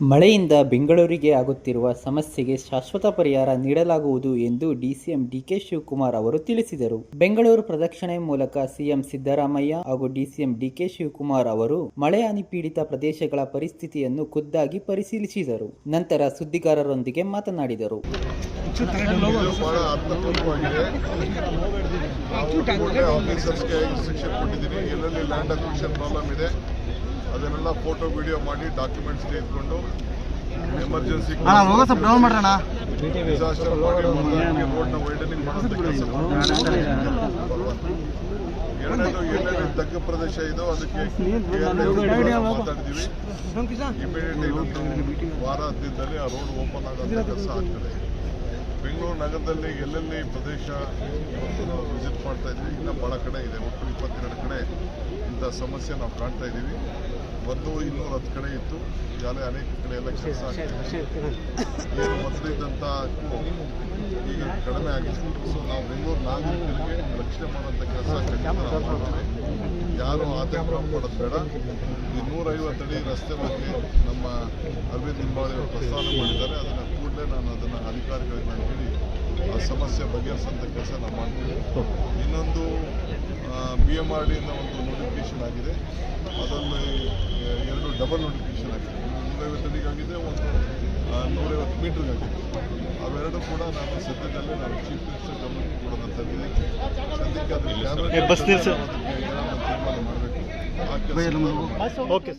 ಮಳೆಯಿಂದ ಬೆಂಗಳೂರಿಗೆ ಆಗುತ್ತಿರುವ ಸಮಸ್ಯೆಗೆ ಶಾಶ್ವತ ಪರಿಹಾರ ನೀಡಲಾಗುವುದು ಎಂದು ಡಿಸಿಎಂ ಡಿಕೆ ಶಿವಕುಮಾರ್ ಅವರು ತಿಳಿಸಿದರು. ಬೆಂಗಳೂರು ಪ್ರದಕ್ಷಿಣೆ ಮೂಲಕ ಸಿಎಂ ಸಿದ್ದರಾಮಯ್ಯ ಹಾಗೂ ಡಿಸಿಎಂ ಡಿಕೆ ಶಿವಕುಮಾರ್ ಅವರು ಮಳೆ ಹಾನಿ ಪೀಡಿತ ಪ್ರದೇಶಗಳ ಪರಿಸ್ಥಿತಿಯನ್ನು ಖುದ್ದಾಗಿ ಪರಿಶೀಲಿಸಿದರು. ನಂತರ ಸುದ್ದಿಗಾರರೊಂದಿಗೆ ಮಾತನಾಡಿದರು. ಅದನ್ನೆಲ್ಲ ಫೋಟೋ ವಿಡಿಯೋ ಮಾಡಿ ಡಾಕ್ಯುಮೆಂಟ್ಸ್ ತೆಗೆದುಕೊಂಡು ಎಮರ್ಜೆನ್ಸಿ ಡಿಸಾಸ್ಟರ್ ರೋಡ್ನ ವೈಡನಿಂಗ್ ಕೆಲಸ ಎರಡನೇದು ಎಲ್ಲೆಲ್ಲಿ ತಗ್ಗ ಪ್ರದೇಶ ಇದು ಅದಕ್ಕೆ ಇಮಿಡಿಯೇಟ್ ಇನ್ನೊಂದು ವಾರ ಹತ್ತಿದ್ದಲ್ಲಿ ಆ ರೋಡ್ ಓಪನ್ ಆಗೋಂಥ ಕೆಲಸ ಆಗ್ತದೆ. ಬೆಂಗಳೂರು ನಗರದಲ್ಲಿ ಎಲ್ಲೆಲ್ಲಿ ಪ್ರದೇಶ ವಿಸಿಟ್ ಮಾಡ್ತಾ ಇದ್ವಿ ಇನ್ನು ಭಾಳ ಕಡೆ ಇದೆ ಒಟ್ಟು ಇಪ್ಪತ್ತೆರಡು ಕಡೆ ಇಂಥ ಸಮಸ್ಯೆ ನಾವು ಕಾಣ್ತಾ ಇದ್ದೀವಿ. ಒಂದು ಇನ್ನೂರ ಹತ್ತು ಕಡೆ ಇತ್ತು. ಈಗಾಗಲೇ ಅನೇಕ ಕಡೆ ಎಲ್ಲ ಕೆಲಸ ಏನು ಮೊದಲಿದ್ದಂಥ ಈಗ ಕಡಿಮೆ ಆಗಿದೆ ಸೊ ನಾವು ಬೆಂಗಳೂರು ನಾಗರಿಕರಿಗೆ ರಕ್ಷಣೆ ಮಾಡುವಂಥ ಕೆಲಸ ಮಾಡ್ತೇವೆ. ಯಾರು ಆತಂಕ ಮಾಡೋದು ಬೇಡ. ಈ ನೂರೈವತ್ತು ಅಡಿ ರಸ್ತೆ ಬಗ್ಗೆ ನಮ್ಮ ಅರವಿಂದ್ ಲಿಂಬಾಳಿ ಅವರು ಪ್ರಸ್ತಾವನೆ ಮಾಡಿದ್ದಾರೆ. ಅದನ್ನು ಕೂಡಲೇ ನಾನು ಅದನ್ನು ಅಧಿಕಾರಿಗಳಿಗೆ ನಾನು ಹೇಳಿ ಆ ಸಮಸ್ಯೆ ಬಗೆಹರಿಸುವಂಥ ಕೆಲಸ ನಾವು ಮಾಡ್ತೀವಿ. ಇನ್ನೊಂದು ಬಿ ಎಂ ಆರ್ ಡಿಯಿಂದ ಒಂದು ನೋಟಿಫಿಕೇಶನ್ ಆಗಿದೆ. ಎರಡು ಡಬಲ್ ನೋಟಿಫಿಕೇಶನ್ ಆಗಿದೆ ನೂರೈವತ್ತು ಅಡಿಗಾಗಿದೆ ಒಂದು ಆ, ನೂರೈವತ್ತು ಮೀಟ್ರಿಗಾಗಿದೆ ಅವೆರಡು ಕೂಡ ನಾನು ಸದ್ಯದಲ್ಲೇ ನಾನು ಚೀಫ್ ಮಿನಿಸ್ಟರ್ ಗಮನಕ್ಕೆ ಕೊಡೋದಂತಿದ್ದೀನಿ ಸದ್ಯಕ್ಕೆ ಅದಕ್ಕೆ ಕ್ಯಾಬಿನೆಟ್ ಬಸ್ ನಿಲ್ಸು. ಅದಕ್ಕೆ ಏನಾದ್ರು ತೀರ್ಮಾನ ಮಾಡಬೇಕು. ಆ ಕೆಲಸ ಓಕೆ